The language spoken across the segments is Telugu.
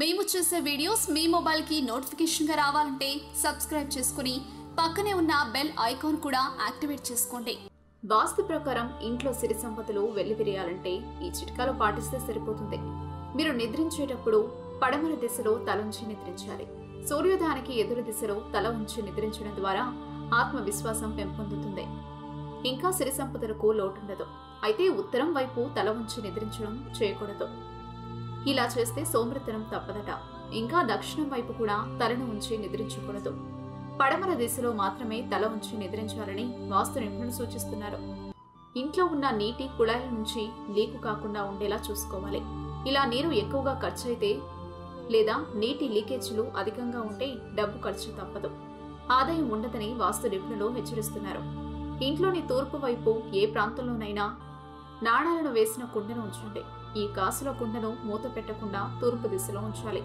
మేము చేసే వీడియోస్ మీ మొబైల్కి నోటిఫికేషన్గా రావాలంటే సబ్స్క్రైబ్ చేసుకుని పక్కనే ఉన్న బెల్ ఐకాన్ కూడా యాక్టివేట్ చేసుకోండి. వాస్తు ప్రకారం ఇంట్లో సిరి సంపదలు వెల్లివిరియాలంటే ఈ చిట్కాలు పాటిస్తే సరిపోతుంది. మీరు నిద్రించేటప్పుడు పడమర దిశలో తలంచి నిద్రించాలి. సూర్యోదయానికి ఎదురు దిశలో తల ఉంచి నిద్రించడం ద్వారా ఆత్మవిశ్వాసం పెంపొందుతుంది. ఇంకా సిరి సంపదలకు లోటుండదు. అయితే ఉత్తరం వైపు తల ఉంచి నిద్రించడం చేయకూడదు. ఇలా చేస్తే సోమరితనం తప్పదట. ఇంకా దక్షిణం వైపు కూడా తలను ఉంచి నిద్రించకూడదు పడమర దిశలో మాత్రమే తల ఉంచి నిద్రించాలని వాస్తు నిపుణులు సూచిస్తున్నారు. ఇంట్లో ఉన్న నీటి కుళాయిల నుంచి లీకు కాకుండా ఉండేలా చూసుకోవాలి. ఇలా నీరు ఎక్కువగా ఖర్చు అయితే లేదా నీటి లీకేజీలు అధికంగా ఉంటే డబ్బు ఖర్చు తప్పదు. ఆదాయం ఉండదని వాస్తు నిపుణులు హెచ్చరిస్తున్నారు. ఇంట్లోని తూర్పు వైపు ఏ ప్రాంతంలోనైనా నాణాలను వేసిన కుండను ఉంచండి. ఈ కాసుల కుండను మూత పెట్టకుండా తూర్పు దిశలో ఉంచాలి.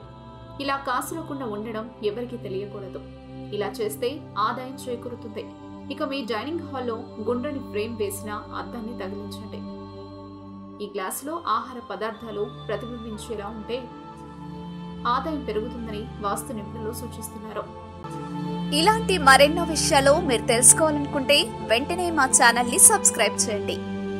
ఇలా కాసుల కుండ ఉండడం ఎవరికీ తెలియకూడదు. ఇలా చేస్తే ఆదాయం చేకూరుతుంది. ఇక మీ డైనింగ్ హాల్లో గుండ్రని ఫ్రేమ్ వేసిన అద్దాన్ని తగిలించండి. ఈ గ్లాసులో ఆహార పదార్థాలు ప్రతిబింబించేలా ఉంటే ఆదాయం పెరుగుతుందని వాస్తు నిపుణులు సూచిస్తున్నారు. ఇలాంటి మరెన్నో విషయాలు మీరు తెలుసుకోవాలనుకుంటే వెంటనే మా ఛానల్ని సబ్స్క్రైబ్ చేయండి.